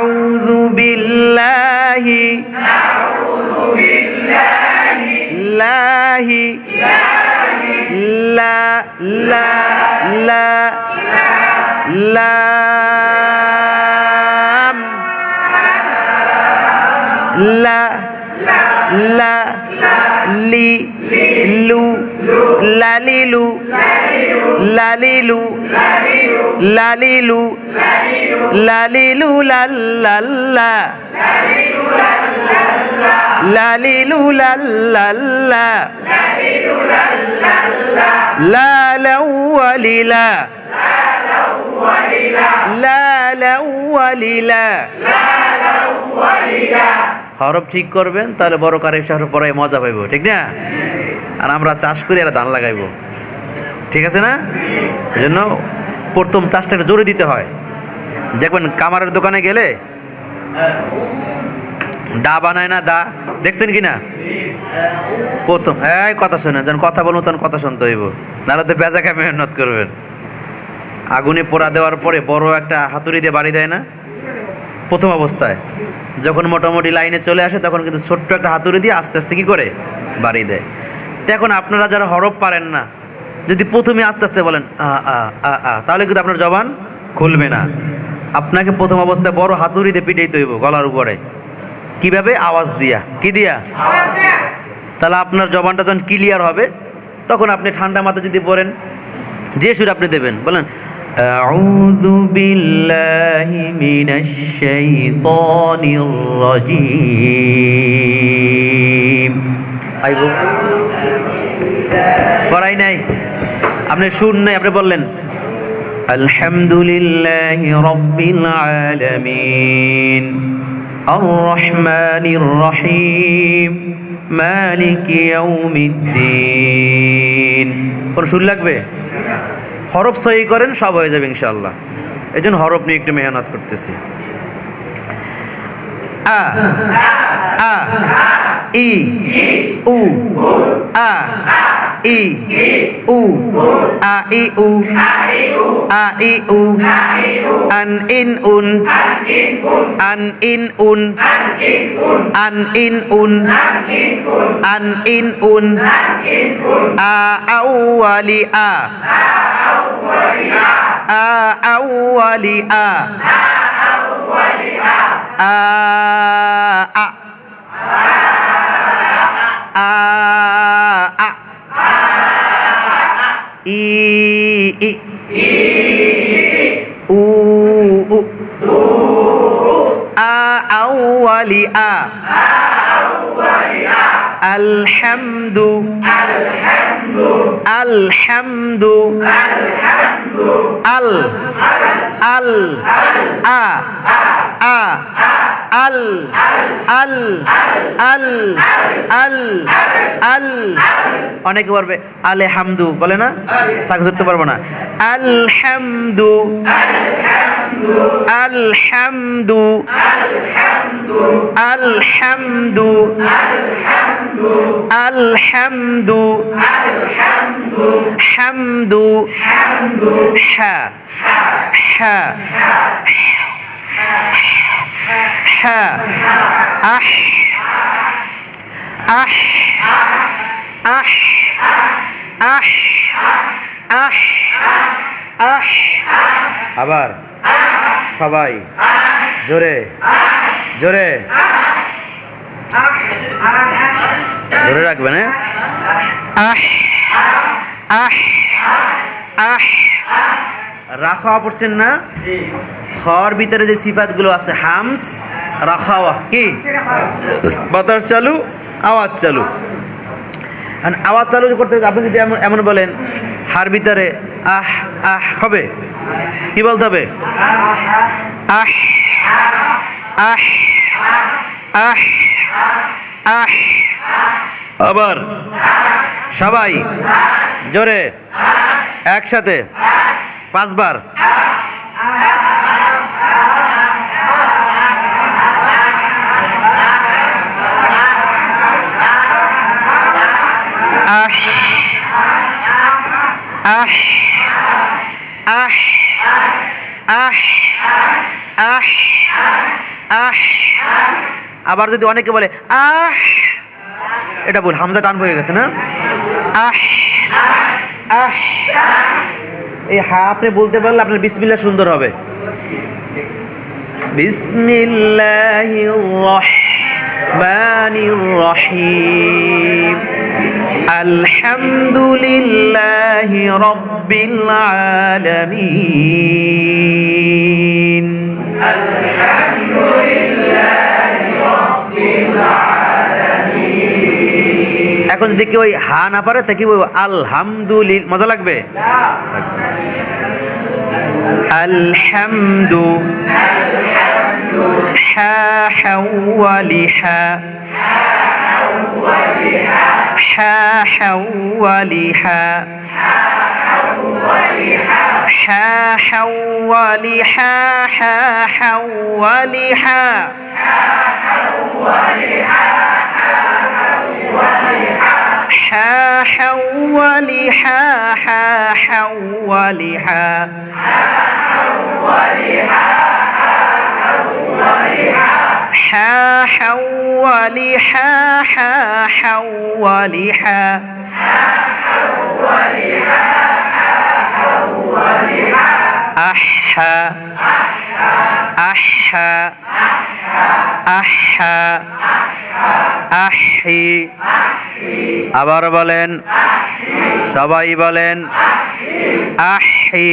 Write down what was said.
নাউযু বিল্লাহি লাহি লা লা লা লাম লা লা লালিলু লালিলু লালিলু, লাল্লাল্লা লালিলু, লাল্লাল্লা লা লাওয়ালিলা লা লাওয়ালিলা হরফ ঠিক করবেন, তাহলে বড় কারে শহর পড়ায় মজা পাইব, ঠিক না? আর আমরা চাষ করি, আর ধান লাগাইবো। ঠিক আছে না? এই জন্য প্রথম চাষটা জোরে দিতে হয়। দেখবেন কামারের দোকানে গেলে দা বানায় না, দা। দেখছেন কি না? প্রথম, এই কথা শোনেন যখন কথা বলব তখন কথা শুনতে হইব। নাহলে তো বেজা খায় মেহনত করবেন। আগুনে পোড়া দেওয়ার পরে বড় একটা হাতুড়ি দিয়ে বাড়ি দেয় না? প্রথম অবস্থায়। যখন মোটামুটি লাইনে চলে আসে, তখন কিন্তু ছোট্ট একটা হাতুড়ি দিয়ে আস্তে আস্তে কি করে? বাড়ি দেয়। তো এখন আপনারা যারা হরফ পারেন না যদি প্রথমে আস্তে আস্তে বলেন আ আ আ আ তাহলে কিন্তু আপনার জবান খুলবে না আপনাকে প্রথম অবস্থায় বড় হাতুড়ি দিয়ে পিটাইতে হইব গলার উপরে কিভাবে আওয়াজ দিয়া কি দিয়া তাহলে আপনার জবানটা যখন ক্লিয়ার হবে তখন আপনি ঠান্ডা মাথা যদি বলেন যে সুর আপনি দেবেন বলেন أعوذ بالله من الشيطان الرجيم আইব পড়াই নাই। আপনি সুর নাই আপনি বললেন। আলহামদুলিল্লাহ রব্বিল আলামিন। আর রহমানির রহিম। মালিক ইয়াউমিদ্দিন। কোন সুর লাগবে? হরফ সহি করেন সব হয়ে যাবে ইনশাআল্লাহ। এই জন্য হরফ নিয়ে একটু মেহনত করতেছি। আ আ ই উ আ i. U. A i u. A i u. An in un. An in un. An in un. An in un. A awali a. A awali a. A a. উ উ আ আউয়ালি আ। আলহামদু। আলহামদু। আল। আল। আ। আ। আল। আল। আল। আল। আল। অনেকে বলবে আলে হামদু বলে না? সাক ধরতে পারব না। আলহামদু আলহামদু আলহামদু আলহামদু হামদু হা হা হা আহ আহ আহ আহ আহ আহ। আবার সবাই জোরে জোরে। ধরে রাখবেন হ্যাঁ? আহ আহ আহ। রাখা পড়ছেন না? খর ভিতরে যে সিফাতগুলো আছে হামস রাখাওয়া কি? বাতাস চালু আওয়াজ চালু। আওয়াজ চালু করতে আপনি যদি এমন এমন বলেন, হার ভিতরে আহ আহ হবে, কি বলতে হবে? আহ আহ আহ আহ। আবার সবাই জোরে, একসাথে, পাঁচবার। আহ আহ আহ আহ আহ আহ। আবার যদি অনেকে বলে, আহ, এটা বল হামজা টান হয়ে গেছে না? আহ আহ। এই হা আপনি বলতে পারলে আপনার বিসমিল্লাহ সুন্দর হবে। বিসমিল্লাহির রহমানির রহিম। আলহামদুলিল্লাহি রাব্বিল আলামিন। এখন যদি কেউ ওই হা না পারে তা কি বলব আলহামদুলিল মজা লাগবে? আলহামদু, হা হা। حا حولها حا حولها حا حولها حا حولها حا حولها حا حولها حا حولي حا حا حولي حا أحا أحا أحا أحي আবার বলেন সবাই বলেন আহি